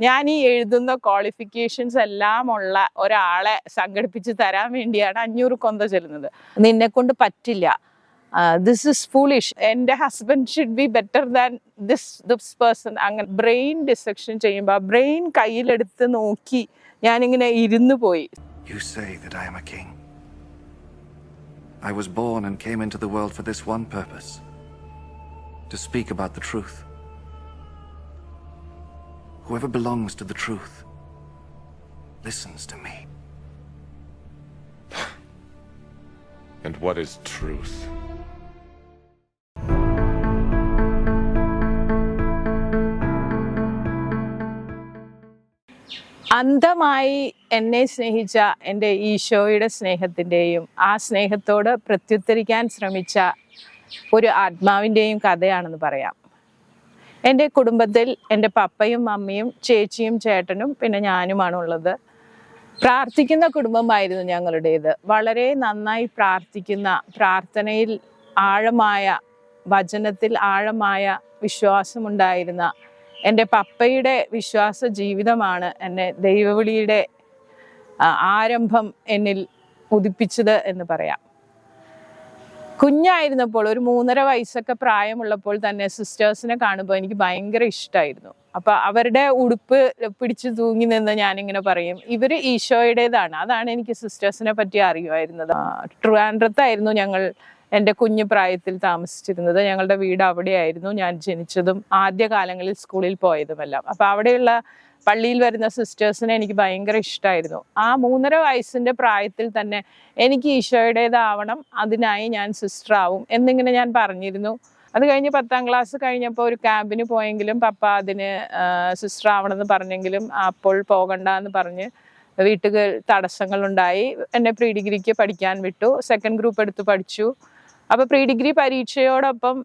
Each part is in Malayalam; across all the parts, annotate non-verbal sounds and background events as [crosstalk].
ഞാൻ ഈ എഴുതുന്ന ക്വാളിഫിക്കേഷൻസ് എല്ലാം ഉള്ള ഒരാളെ സംഘടിപ്പിച്ച് തരാൻ വേണ്ടിയാണ് അഞ്ഞൂറ് കൊന്ത ചെല്ലുന്നത്. നിന്നെ കൊണ്ട് പറ്റില്ല. ദിസ് ഇസ് ഫൂളിഷ് എന്റെ husband should be better than this this person അങ്ങനെ ബ്രെയിൻ ഡിസെക്ഷൻ ചെയ്യുമ്പോൾ ബ്രെയിൻ കയ്യിലെടുത്ത് നോക്കി ഞാനിങ്ങനെ ഇരുന്ന് പോയി. You say that I am a king. I was born and came into the world for this one purpose to speak about the truth. Whoever belongs to the truth listens to me. [sighs] And what is truth? അന്ധമായി എന്നെ സ്നേഹിച്ച എന്റെ ഈശോയുടെ സ്നേഹത്തിന്റെയും ആ സ്നേഹത്തോട് പ്രത്യുത്തരിക്കാൻ ശ്രമിച്ച ഒരു ആത്മാവിന്റെയും കഥയാണെന്ന് പറയാം എന്റെ കുടുംബത്തിൽ എന്റെ പപ്പയും അമ്മയും ചേച്ചിയും ചേട്ടനും പിന്നെ ഞാനുമാണ് ഉള്ളത് പ്രാർത്ഥിക്കുന്ന കുടുംബമായിരുന്നു ഞങ്ങളുടേത്. വളരെ നന്നായി പ്രാർത്ഥിക്കുന്ന പ്രാർത്ഥനയിൽ ആഴമായ വചനത്തിൽ ആഴമായ വിശ്വാസമുണ്ടായിരുന്ന എന്റെ പപ്പയുടെ വിശ്വാസ ജീവിതമാണ് എന്നെ ദൈവവിളിയുടെ ആരംഭം എന്നിൽ ഉദിപ്പിച്ചത് എന്ന് പറയാം. കുഞ്ഞായിരുന്നപ്പോൾ ഒരു മൂന്നര വയസ്സൊക്കെ പ്രായമുള്ളപ്പോൾ തന്നെ സിസ്റ്റേഴ്സിനെ കാണുമ്പോൾ എനിക്ക് ഭയങ്കര ഇഷ്ടമായിരുന്നു അപ്പൊ അവരുടെ ഉടുപ്പ് പിടിച്ചു തൂങ്ങി നിന്ന് ഞാനിങ്ങനെ പറയും ഇവർ ഈശോയുടേതാണ്. അതാണ് എനിക്ക് സിസ്റ്റേഴ്സിനെ പറ്റി അറിയുമായിരുന്നത്. ട്രിവാൻഡ്രത്തായിരുന്നു ഞങ്ങൾ എന്റെ കുഞ്ഞു പ്രായത്തിൽ താമസിച്ചിരുന്നത്. ഞങ്ങളുടെ വീട് അവിടെയായിരുന്നു. ഞാൻ ജനിച്ചതും ആദ്യ കാലങ്ങളിൽ സ്കൂളിൽ പോയതുമെല്ലാം. അപ്പൊ അവിടെയുള്ള പള്ളിയിൽ വരുന്ന സിസ്റ്റേഴ്സിനെ എനിക്ക് ഭയങ്കര ഇഷ്ടമായിരുന്നു ആ മൂന്നര വയസ്സിന്റെ പ്രായത്തിൽ തന്നെ എനിക്ക് ഈശോയുടേതാവണം അതിനായി ഞാൻ സിസ്റ്റർ ആവും എന്നിങ്ങനെ ഞാൻ പറഞ്ഞിരുന്നു. അത് കഴിഞ്ഞ് പത്താം ക്ലാസ് കഴിഞ്ഞപ്പോൾ ഒരു ക്യാമ്പിന് പോയെങ്കിലും പപ്പ അതിന് സിസ്റ്റർ ആവണമെന്ന് പറഞ്ഞെങ്കിലും അപ്പോൾ പോകണ്ട എന്ന് പറഞ്ഞ് വീട്ടുകൾ തടസ്സങ്ങളുണ്ടായി. എന്നെ പ്രീ ഡിഗ്രിക്ക് പഠിക്കാൻ വിട്ടു. സെക്കൻഡ് ഗ്രൂപ്പ് എടുത്ത് പഠിച്ചു. അപ്പൊ പ്രീ ഡിഗ്രി പരീക്ഷയോടൊപ്പം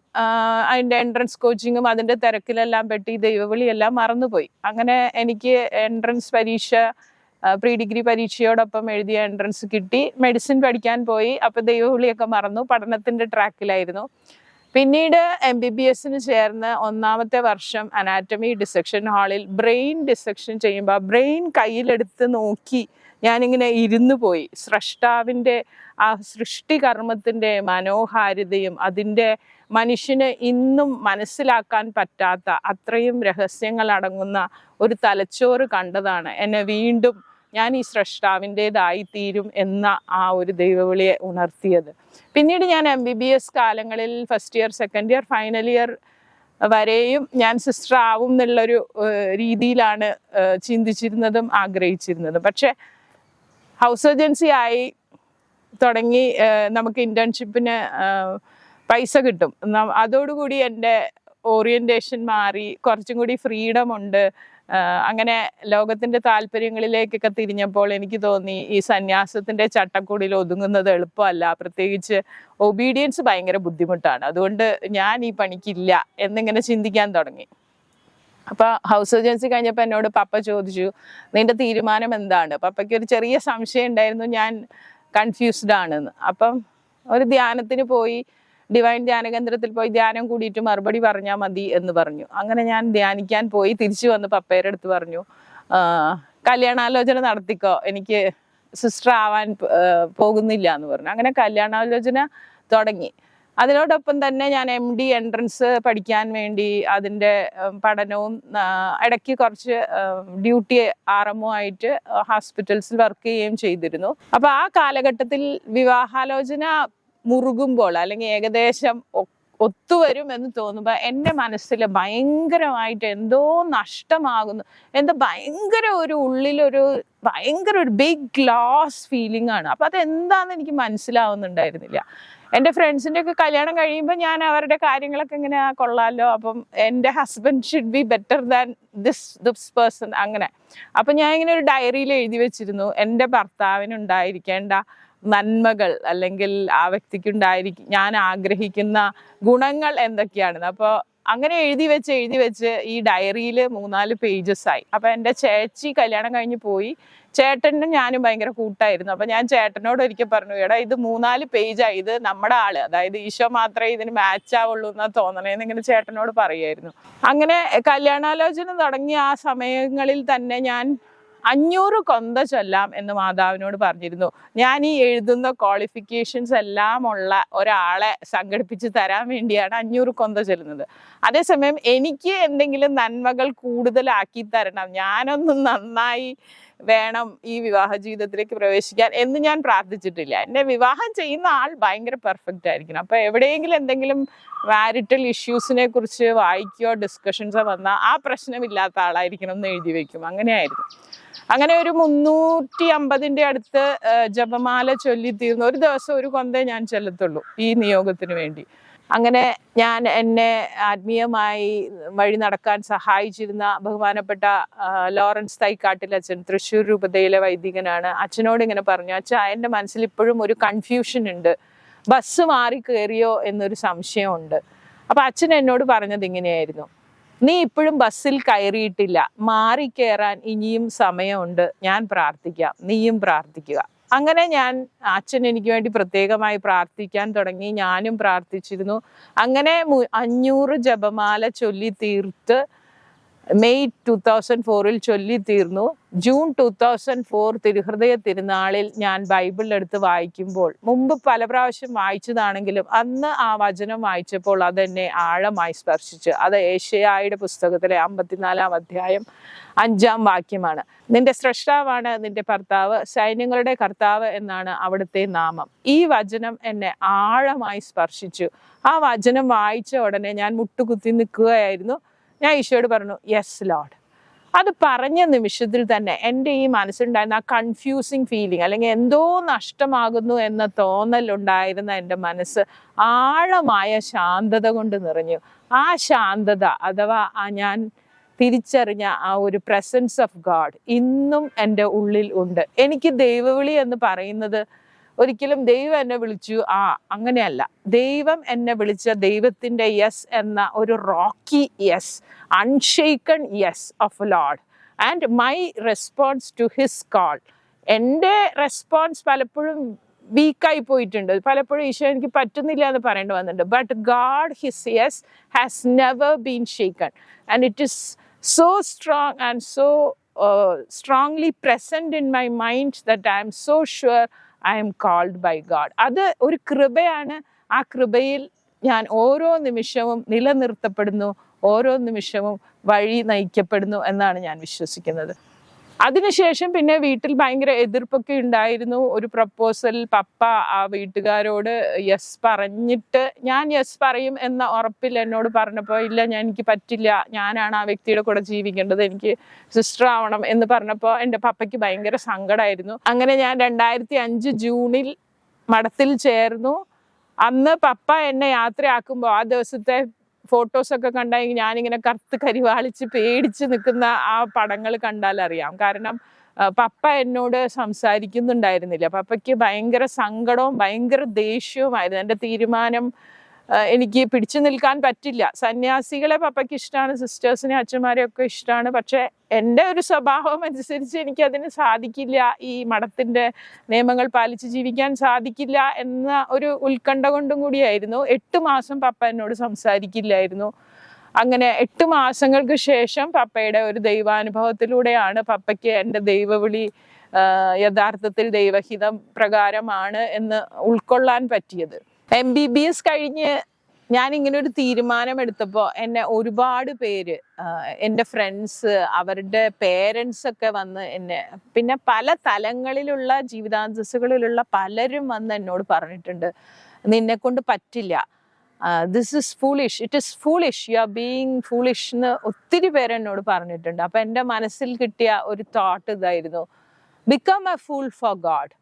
അതിന്റെ എൻട്രൻസ് കോച്ചിങ്ങും അതിന്റെ തിരക്കിലെല്ലാം പെട്ടി ദൈവവിളിയെല്ലാം മറന്നുപോയി. അങ്ങനെ എനിക്ക് എൻട്രൻസ് പരീക്ഷ പ്രീ ഡിഗ്രി പരീക്ഷയോടൊപ്പം എഴുതിയ എൻട്രൻസ് കിട്ടി. മെഡിസിൻ പഠിക്കാൻ പോയി. അപ്പൊ ദൈവവിളിയൊക്കെ മറന്നു. പഠനത്തിന്റെ ട്രാക്കിലായിരുന്നു പിന്നീട് എം ബി ബി എസിന് ചേർന്ന് ഒന്നാമത്തെ വർഷം അനാറ്റമി ഡിസെക്ഷൻ ഹാളിൽ ബ്രെയിൻ ഡിസെക്ഷൻ ചെയ്യുമ്പോൾ ബ്രെയിൻ കയ്യിലെടുത്ത് നോക്കി ഞാനിങ്ങനെ ഇരുന്നു പോയി. സ്രഷ്ടാവിന്റെ ആ സൃഷ്ടികർമ്മത്തിന്റെ മനോഹാരിതയും അതിന്റെ മനുഷ്യന് ഇന്നും മനസ്സിലാക്കാൻ പറ്റാത്ത അത്രയും രഹസ്യങ്ങൾ അടങ്ങുന്ന ഒരു തലച്ചോറ് കണ്ടതാണ്. എന്നെ വീണ്ടും ഞാൻ ഈ സ്രഷ്ടാവിന്റേതായിത്തീരും എന്ന ആ ഒരു ദൈവവിളിയെ ഉണർത്തിയത്. പിന്നീട് ഞാൻ എം ബി ബി എസ് കാലങ്ങളിൽ first year second year final year വരെയും ഞാൻ സിസ്റ്റർ ആവും എന്നുള്ളൊരു രീതിയിലാണ് ചിന്തിച്ചിരുന്നതും ആഗ്രഹിച്ചിരുന്നതും. പക്ഷെ ഹൗസ് ഏജൻസി ആയി തുടങ്ങി നമുക്ക് ഇന്റേൺഷിപ്പിന് പൈസ കിട്ടും. അതോടുകൂടി എന്റെ ഓറിയന്റേഷൻ മാറി കുറച്ചും കൂടി ഫ്രീഡം ഉണ്ട്. അങ്ങനെ ലോകത്തിന്റെ താല്പര്യങ്ങളിലേക്കൊക്കെ തിരിഞ്ഞപ്പോൾ എനിക്ക് തോന്നി ഈ സന്യാസത്തിന്റെ ചട്ടക്കൂടിൽ ഒതുങ്ങുന്നത് എളുപ്പമല്ല. പ്രത്യേകിച്ച് ഒബീഡിയൻസ് ഭയങ്കര ബുദ്ധിമുട്ടാണ്. അതുകൊണ്ട് ഞാൻ ഈ പണിക്കില്ല എന്നിങ്ങനെ ചിന്തിക്കാൻ തുടങ്ങി. അപ്പൊ ഹൗസ് ഏജൻസി കഴിഞ്ഞപ്പോൾ എന്നോട് പപ്പ ചോദിച്ചു നിന്റെ തീരുമാനം എന്താണ്? പപ്പയ്ക്ക് ഒരു ചെറിയ സംശയം ഉണ്ടായിരുന്നു ഞാൻ കൺഫ്യൂസ്ഡ് ആണെന്ന്. അപ്പം ഒരു ധ്യാനത്തിന് പോയി ഡിവൈൻ ധ്യാന കേന്ദ്രത്തിൽ പോയി ധ്യാനം കൂടിയിട്ട് മറുപടി പറഞ്ഞാൽ മതി എന്ന് പറഞ്ഞു. അങ്ങനെ ഞാൻ ധ്യാനിക്കാൻ പോയി തിരിച്ചു വന്ന് പപ്പയുടെ അടുത്ത് പറഞ്ഞു "ആ, കല്യാണാലോചന നടത്തിക്കോ എനിക്ക് സിസ്റ്റർ ആവാൻ പോകുന്നില്ല എന്ന് പറഞ്ഞു. അങ്ങനെ കല്യാണാലോചന തുടങ്ങി. അതിനോടൊപ്പം തന്നെ ഞാൻ എം ഡി എൻട്രൻസ് പഠിക്കാൻ വേണ്ടി അതിന്റെ പഠനവും ഇടയ്ക്ക് കുറച്ച് ഡ്യൂട്ടി ആർ എം ഒ ആയിട്ട് ഹോസ്പിറ്റൽസിൽ വർക്ക് ചെയ്യുകയും ചെയ്തിരുന്നു. അപ്പോൾ ആ കാലഘട്ടത്തിൽ വിവാഹാലോചന മുറുകുമ്പോൾ അല്ലെങ്കിൽ ഏകദേശം ഒത്തുവരും എന്ന് തോന്നുമ്പോൾ എന്റെ മനസ്സിൽ ഭയങ്കരമായിട്ട് എന്തോ നഷ്ടമാകുന്നു. എന്തോ ഭയങ്കര ഒരു ഉള്ളിലൊരു ഭയങ്കര ഒരു ബിഗ് ലോസ് ഫീലിംഗ് ആണ്. അപ്പം അത് എന്താന്ന് എനിക്ക് മനസ്സിലാവുന്നുണ്ടായിരുന്നില്ല. എന്റെ ഫ്രണ്ട്സിന്റെ ഒക്കെ കല്യാണം കഴിയുമ്പോൾ ഞാൻ അവരുടെ കാര്യങ്ങളൊക്കെ ഇങ്ങനെ "ആ, കൊള്ളാലോ? അപ്പം എന്റെ husband should be better than this this person അങ്ങനെ. അപ്പം ഞാൻ ഇങ്ങനെ ഒരു ഡയറിയിൽ എഴുതി വെച്ചിരുന്നു. എന്റെ ഭർത്താവിന് ഉണ്ടായിരിക്കേണ്ട നന്മകൾ അല്ലെങ്കിൽ ആ വ്യക്തിക്ക് ഉണ്ടായിരിക്കും ഞാൻ ആഗ്രഹിക്കുന്ന ഗുണങ്ങൾ എന്തൊക്കെയാണെന്ന്. അപ്പോൾ അങ്ങനെ എഴുതി വെച്ച് എഴുതി വെച്ച് ഈ ഡയറിയിൽ മൂന്നാൽ പേജസ് ആയി. അപ്പൊ എന്റെ ചേച്ചി കല്യാണം കഴിഞ്ഞ് പോയി. ചേട്ടനും ഞാനും ഭയങ്കര കൂട്ടായിരുന്നു. അപ്പൊ ഞാൻ ചേട്ടനോട് ഒരിക്കൽ പറഞ്ഞു എടാ ഇത് മൂന്നാൽ പേജായി ഇത് നമ്മുടെ ആൾ. അതായത് ഈശോ മാത്രമേ ഇതിന് മാച്ച് ആവുള്ളൂ എന്നാ തോന്നണേന്ന് ഇങ്ങനെ ചേട്ടനോട് പറയായിരുന്നു. അങ്ങനെ കല്യാണാലോചന തുടങ്ങിയ ആ സമയങ്ങളിൽ തന്നെ ഞാൻ അഞ്ഞൂറ് കൊന്ത ചൊല്ലാം എന്ന് മാതാവിനോട് പറഞ്ഞിരുന്നു. ഞാൻ ഈ എഴുതുന്ന ക്വാളിഫിക്കേഷൻസ് എല്ലാം ഉള്ള ഒരാളെ സംഘടിപ്പിച്ച് തരാൻ വേണ്ടിയാണ് അഞ്ഞൂറ് കൊന്ത ചൊല്ലുന്നത്. അതേസമയം എനിക്ക് എന്തെങ്കിലും നന്മകൾ കൂടുതലാക്കി തരണം. ഞാനൊന്ന് നന്നായി വേണം ഈ വിവാഹ ജീവിതത്തിലേക്ക് പ്രവേശിക്കാൻ എന്ന് ഞാൻ പ്രാർത്ഥിച്ചിട്ടില്ല. എന്നെ വിവാഹം ചെയ്യുന്ന ആൾ ഭയങ്കര പെർഫെക്റ്റ് ആയിരിക്കണം. അപ്പൊ എവിടെയെങ്കിലും എന്തെങ്കിലും മാരിറ്റൽ ഇഷ്യൂസിനെ കുറിച്ച് വായിക്കുകയോ ഡിസ്കഷൻസോ വന്നാൽ ആ പ്രശ്നമില്ലാത്ത ആളായിരിക്കണം എന്ന് എഴുതി വെക്കും. അങ്ങനെയായിരുന്നു. അങ്ങനെ ഒരു മുന്നൂറ്റി അമ്പതിന്റെ അടുത്ത് ജപമാല ചൊല്ലി തീർന്നു ഒരു ദിവസം ഒരു കൊന്തേ ഞാൻ ചെല്ലത്തുള്ളൂ ഈ നിയോഗത്തിന് വേണ്ടി. അങ്ങനെ ഞാൻ എന്നെ ആത്മീയമായി വഴി നടക്കാൻ സഹായിച്ചിരുന്ന ബഹുമാനപ്പെട്ട ലോറൻസ് തൈക്കാട്ടിൽ അച്ഛൻ തൃശ്ശൂർ രൂപതയിലെ വൈദികനാണ്. അച്ഛനോട് ഇങ്ങനെ പറഞ്ഞു അച്ഛാ എന്റെ മനസ്സിൽ ഇപ്പോഴും ഒരു കൺഫ്യൂഷൻ ഉണ്ട്. ബസ് മാറി കയറിയോ എന്നൊരു സംശയമുണ്ട് അപ്പൊ അച്ഛൻ എന്നോട് പറഞ്ഞത് ഇങ്ങനെയായിരുന്നു നീ ഇപ്പോഴും ബസ്സിൽ കയറിയിട്ടില്ല. മാറി കയറാൻ ഇനിയും സമയമുണ്ട്. ഞാൻ പ്രാർത്ഥിക്കാം. നീയും പ്രാർത്ഥിക്കുക. അങ്ങനെ ഞാൻ അച്ഛൻ എനിക്ക് വേണ്ടി പ്രത്യേകമായി പ്രാർത്ഥിക്കാൻ തുടങ്ങി. ഞാനും പ്രാർത്ഥിച്ചിരുന്നു. അങ്ങനെ അഞ്ഞൂറ് ജപമാല ചൊല്ലി തീർത്ത് മെയ് ടു തൗസൻഡ് ഫോറിൽ ചൊല്ലി തീർന്നു ജൂൺ ടു തൗസൻഡ് ഫോർ തിരുഹൃദയ തിരുനാളിൽ ഞാൻ ബൈബിൾ എടുത്ത് വായിക്കുമ്പോൾ മുമ്പ് പല പ്രാവശ്യം വായിച്ചതാണെങ്കിലും അന്ന് ആ വചനം വായിച്ചപ്പോൾ അതെന്നെ ആഴമായി സ്പർശിച്ച്. അത് ഏഷ്യായുടെ പുസ്തകത്തിലെ അമ്പത്തിനാലാം അധ്യായം അഞ്ചാം വാക്യമാണ്. നിന്റെ സ്രഷ്ടാവാണ് നിന്റെ ഭർത്താവ് സൈന്യങ്ങളുടെ കർത്താവ് എന്നാണ് അവിടുത്തെ നാമം. ഈ വചനം എന്നെ ആഴമായി സ്പർശിച്ചു. ആ വചനം വായിച്ച ഉടനെ ഞാൻ മുട്ടുകുത്തി നിൽക്കുകയായിരുന്നു. ഞാൻ ഈശോയോട് പറഞ്ഞു യെസ് ലോഡ് അത് പറഞ്ഞ നിമിഷത്തിൽ തന്നെ എന്റെ ഈ മനസ്സിലുണ്ടായിരുന്ന ആ കൺഫ്യൂസിങ് ഫീലിംഗ് അല്ലെങ്കിൽ എന്തോ നഷ്ടമാകുന്നു എന്ന തോന്നലുണ്ടായിരുന്ന എന്റെ മനസ്സ് ആഴമായ ശാന്തത കൊണ്ട് നിറഞ്ഞു. ആ ശാന്തത അഥവാ ആ ഞാൻ തിരിച്ചറിഞ്ഞ ആ ഒരു പ്രസൻസ് ഓഫ് ഗാഡ് ഇന്നും എന്റെ ഉള്ളിൽ ഉണ്ട്. എനിക്ക് ദൈവവിളി എന്ന് പറയുന്നത് ഒരിക്കലും ദൈവം എന്നെ വിളിച്ചു. ആ അങ്ങനെയല്ല. ദൈവം എന്നെ വിളിച്ച ദൈവത്തിന്റെ യെസ് എന്ന ഒരു rocky yes unshaken yes of Lord and my response to his call എന്റെ റെസ്പോൺസ് പലപ്പോഴും വീക്കായി പോയിട്ടുണ്ട്. പലപ്പോഴും ഈശോ എനിക്ക് പറ്റുന്നില്ല എന്ന് പറയേണ്ടി വന്നിട്ടുണ്ട്. But God his yes has never been shaken and it is so strong and so strongly present in my mind that I'm so sure I'm called by God അത് ഒരു കൃപയാണ്. ആ കൃപയിൽ ഞാൻ ഓരോ നിമിഷവും നിലനിർത്തപ്പെടുന്നു ഓരോ നിമിഷവും വഴി നയിക്കപ്പെടുന്നു എന്നാണ് ഞാൻ വിശ്വസിക്കുന്നത്. അതിനുശേഷം പിന്നെ വീട്ടിൽ ഭയങ്കര എതിർപ്പൊക്കെ ഉണ്ടായിരുന്നു. ഒരു പ്രപ്പോസൽ പപ്പ ആ വീട്ടുകാരോട് യെസ് പറഞ്ഞിട്ട് ഞാൻ യെസ് പറയും എന്ന ഉറപ്പിൽ എന്നോട് പറഞ്ഞപ്പോൾ ഇല്ല ഞാൻ എനിക്ക് പറ്റില്ല. ഞാനാണ് ആ വ്യക്തിയുടെ കൂടെ ജീവിക്കേണ്ടത്. എനിക്ക് സിസ്റ്റർ ആവണം എന്ന് പറഞ്ഞപ്പോൾ എന്റെ പപ്പയ്ക്ക് ഭയങ്കര സങ്കടമായിരുന്നു അങ്ങനെ ഞാൻ രണ്ടായിരത്തി അഞ്ച് ജൂണിൽ മഠത്തിൽ ചേർന്നു. അന്ന് പപ്പ എന്നെ യാത്രയാക്കുമ്പോൾ ആ ദിവസത്തെ ഫോട്ടോസ് ഒക്കെ കണ്ടാൽ ഞാനിങ്ങനെ കറുത്ത് കരിവാളിച്ച് പേടിച്ച് നിൽക്കുന്ന ആ പടങ്ങൾ കണ്ടാൽ അറിയാം. കാരണം പപ്പ എന്നോട് സംസാരിക്കുന്നുണ്ടായിരുന്നില്ല. പപ്പയ്ക്ക് ഭയങ്കര സങ്കടവും ഭയങ്കര ദേഷ്യവുമായിരുന്നു. എന്റെ തീരുമാനം എനിക്ക് പിടിച്ചു നിൽക്കാൻ പറ്റില്ല. സന്യാസികളെ പപ്പയ്ക്ക് ഇഷ്ടമാണ് സിസ്റ്റേഴ്സിനെ അച്ഛന്മാരെ ഒക്കെ ഇഷ്ടമാണ് പക്ഷേ എന്റെ ഒരു സ്വഭാവം അനുസരിച്ച് എനിക്ക് അതിന് സാധിക്കില്ല. ഈ മഠത്തിന്റെ നിയമങ്ങൾ പാലിച്ച് ജീവിക്കാൻ സാധിക്കില്ല എന്ന ഒരു ഉത്കണ്ഠ കൊണ്ടും കൂടിയായിരുന്നു. എട്ട് മാസം പപ്പ എന്നോട് സംസാരിക്കില്ലായിരുന്നു. അങ്ങനെ എട്ട് മാസങ്ങൾക്ക് ശേഷം പപ്പയുടെ ഒരു ദൈവാനുഭവത്തിലൂടെയാണ് പപ്പയ്ക്ക് എന്റെ ദൈവവിളി യഥാർത്ഥത്തിൽ ദൈവഹിതം പ്രകാരമാണ് എന്ന് ഉൾക്കൊള്ളാൻ പറ്റിയത്. എം ബി ബി എസ് കഴിഞ്ഞ് ഞാൻ ഇങ്ങനെ ഒരു തീരുമാനം എടുത്തപ്പോൾ എന്നെ ഒരുപാട് പേര് എന്റെ ഫ്രണ്ട്സ് അവരുടെ പേരൻസ് ഒക്കെ വന്ന് എന്നെ പിന്നെ പല തലങ്ങളിലുള്ള ജീവിതാന്തസ്സുകളിലുള്ള പലരും വന്ന് എന്നോട് പറഞ്ഞിട്ടുണ്ട് നിന്നെ കൊണ്ട് പറ്റില്ല this is foolish it is foolish you are being foolish എന്ന് ഒത്തിരി പേര് എന്നോട് പറഞ്ഞിട്ടുണ്ട്. അപ്പം എന്റെ മനസ്സിൽ കിട്ടിയ ഒരു തോട്ട് ഇതായിരുന്നു. Become a fool for God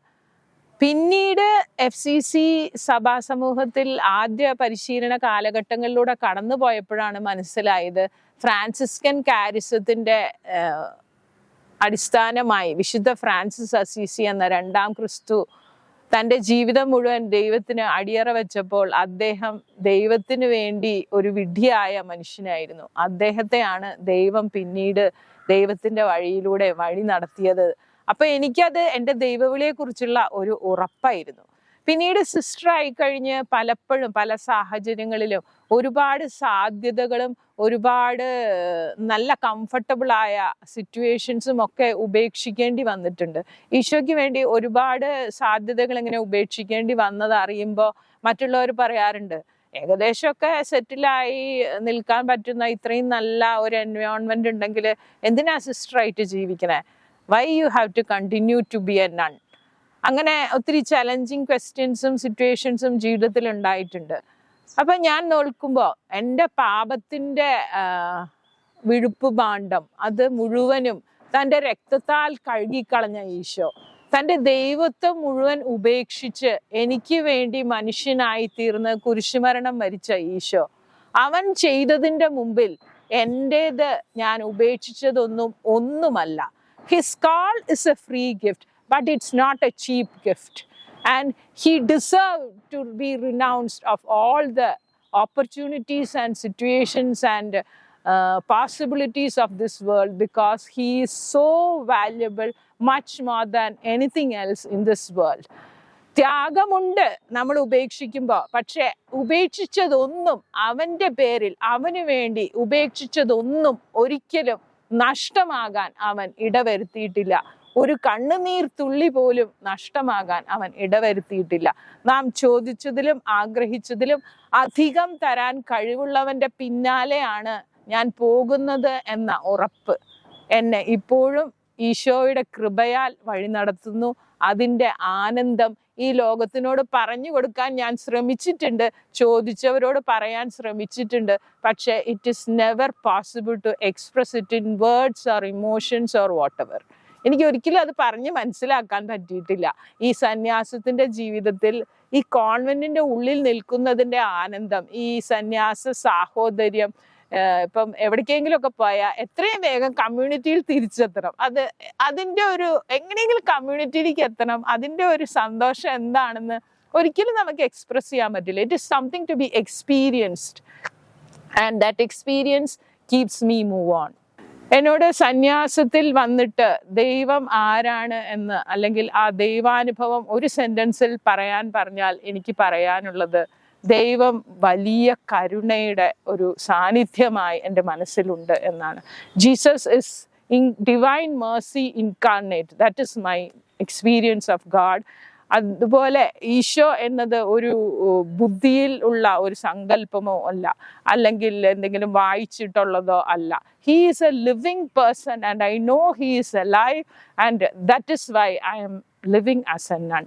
പിന്നീട് എഫ് സി സി സഭാ സമൂഹത്തിൽ ആദ്യ പരിശീലന കാലഘട്ടങ്ങളിലൂടെ കടന്നു പോയപ്പോഴാണ് മനസ്സിലായത് ഫ്രാൻസിസ്കൻ കാരിസത്തിന്റെ അടിസ്ഥാനമായി വിശുദ്ധ ഫ്രാൻസിസ് അസീസി എന്ന രണ്ടാം ക്രിസ്തു തന്റെ ജീവിതം മുഴുവൻ ദൈവത്തിന് അടിയറ വെച്ചപ്പോൾ അദ്ദേഹം ദൈവത്തിന് വേണ്ടി ഒരു വിഡ്ഢിയായ മനുഷ്യനായിരുന്നു. അദ്ദേഹത്തെയാണ് ദൈവം പിന്നീട് ദൈവത്തിന്റെ വഴിയിലൂടെ വഴി നടത്തിയത്. അപ്പൊ എനിക്കത് എന്റെ ദൈവവിളിയെ കുറിച്ചുള്ള ഒരു ഉറപ്പായിരുന്നു. പിന്നീട് സിസ്റ്റർ ആയിക്കഴിഞ്ഞ് പലപ്പോഴും പല സാഹചര്യങ്ങളിലും ഒരുപാട് സാധ്യതകളും ഒരുപാട് നല്ല കംഫർട്ടബിൾ ആയ സിറ്റുവേഷൻസും ഒക്കെ ഉപേക്ഷിക്കേണ്ടി വന്നിട്ടുണ്ട്. ഈശോയ്ക്ക് വേണ്ടി ഒരുപാട് സാധ്യതകൾ ഇങ്ങനെ ഉപേക്ഷിക്കേണ്ടി വന്നത് അറിയുമ്പോൾ മറ്റുള്ളവർ പറയാറുണ്ട് ഏകദേശമൊക്കെ സെറ്റിലായി നിൽക്കാൻ പറ്റുന്ന ഇത്രയും നല്ല ഒരു എൻവയോൺമെന്റ് ഉണ്ടെങ്കിൽ എന്തിനാ സിസ്റ്ററായിട്ട് ജീവിക്കണേ? Why you have to continue to be a nun അങ്ങനെ ഒത്തിരി ചലഞ്ചിങ് ക്വസ്റ്റ്യൻസും സിറ്റുവേഷൻസും ജീവിതത്തിൽ ഉണ്ടായിട്ടുണ്ട്. അപ്പൊ ഞാൻ നോക്കുമ്പോൾ എന്റെ പാപത്തിന്റെ വിഴുപ്പ് ഭാണ്ഡം അത് മുഴുവനും തന്റെ രക്തത്താൽ കഴുകിക്കളഞ്ഞ ഈശോ. തന്റെ ദൈവത്വം മുഴുവൻ ഉപേക്ഷിച്ച് എനിക്ക് വേണ്ടി മനുഷ്യനായി തീർന്ന് കുരിശുമരണം മരിച്ച ഈശോ. അവൻ ചെയ്തതിന്റെ മുമ്പിൽ എന്റേത് ഞാൻ ഉപേക്ഷിച്ചതൊന്നും ഒന്നുമല്ല. His call is a free gift, but it's not a cheap gift. And he deserved to be renounced of all the opportunities and situations and uh, possibilities of this world because he is so valuable, much more than anything else in this world. ത്യാഗമുണ്ട് നമ്മൾ ഉപേക്ഷിക്കുമ്പോൾ പക്ഷെ ഉപേക്ഷിച്ചതൊന്നും അവന്റെ പേരിൽ അവന് വേണ്ടി ഉപേക്ഷിച്ചതൊന്നും ഒരിക്കലും നഷ്ടമാകാൻ അവൻ ഇടവരുത്തിയിട്ടില്ല. ഒരു കണ്ണുനീർ തുള്ളി പോലും നഷ്ടമാകാൻ അവൻ ഇടവരുത്തിയിട്ടില്ല. നാം ചോദിച്ചതിലും ആഗ്രഹിച്ചതിലും അധികം തരാൻ കഴിവുള്ളവന്റെ പിന്നാലെയാണ് ഞാൻ പോകുന്നത് എന്ന ഉറപ്പ് എന്നെ ഇപ്പോഴും ഈശോയുടെ കൃപയാൽ വഴി നടത്തുന്നു. അതിന്റെ ആനന്ദം ഈ ലോകത്തിനോട് പറഞ്ഞു കൊടുക്കാൻ ഞാൻ ശ്രമിച്ചിട്ടുണ്ട് ചോദിച്ചവരോട് പറയാൻ ശ്രമിച്ചിട്ടുണ്ട്. പക്ഷേ it is never possible to express it in words or emotions or whatever എനിക്ക് ഒരിക്കലും അത് പറഞ്ഞ് മനസ്സിലാക്കാൻ പറ്റിയിട്ടില്ല. ഈ സന്യാസത്തിന്റെ ജീവിതത്തിൽ ഈ കോൺവെന്റിന്റെ ഉള്ളിൽ നിൽക്കുന്നതിന്റെ ആനന്ദം ഈ സന്യാസ സാഹോദര്യം ഇപ്പം എവിടേക്കെങ്കിലും ഒക്കെ പോയാൽ എത്രയും വേഗം കമ്മ്യൂണിറ്റിയിൽ തിരിച്ചെത്തണം. അത് അതിന്റെ ഒരു എങ്ങനെയെങ്കിലും കമ്മ്യൂണിറ്റിയിലേക്ക് എത്തണം. അതിന്റെ ഒരു സന്തോഷം എന്താണെന്ന് ഒരിക്കലും നമുക്ക് എക്സ്പ്രസ് ചെയ്യാൻ പറ്റില്ല. It is something to be experienced and that experience keeps me move on എന്നോട് സന്യാസത്തിൽ വന്നിട്ട് ദൈവം ആരാണ് എന്ന് അല്ലെങ്കിൽ ആ ദൈവാനുഭവം ഒരു സെന്റൻസിൽ പറയാൻ പറഞ്ഞാൽ എനിക്ക് പറയാനുള്ളത് ദൈവം വലിയ കരുണയുടെ ഒരു സാന്നിധ്യമായി എന്റെ മനസ്സിലുണ്ട് എന്നാണ്. Jesus is in divine mercy incarnate that is my experience of God അതുപോലെ ഈശോ എന്നത് ഒരു ബുദ്ധിയിൽ ഉള്ള ഒരു സങ്കല്പമോ അല്ല. അല്ലെങ്കിൽ എന്തെങ്കിലും വായിച്ചിട്ടുള്ളതോ അല്ല. He is a living person and I know he is a life and that is why I'm living as a nun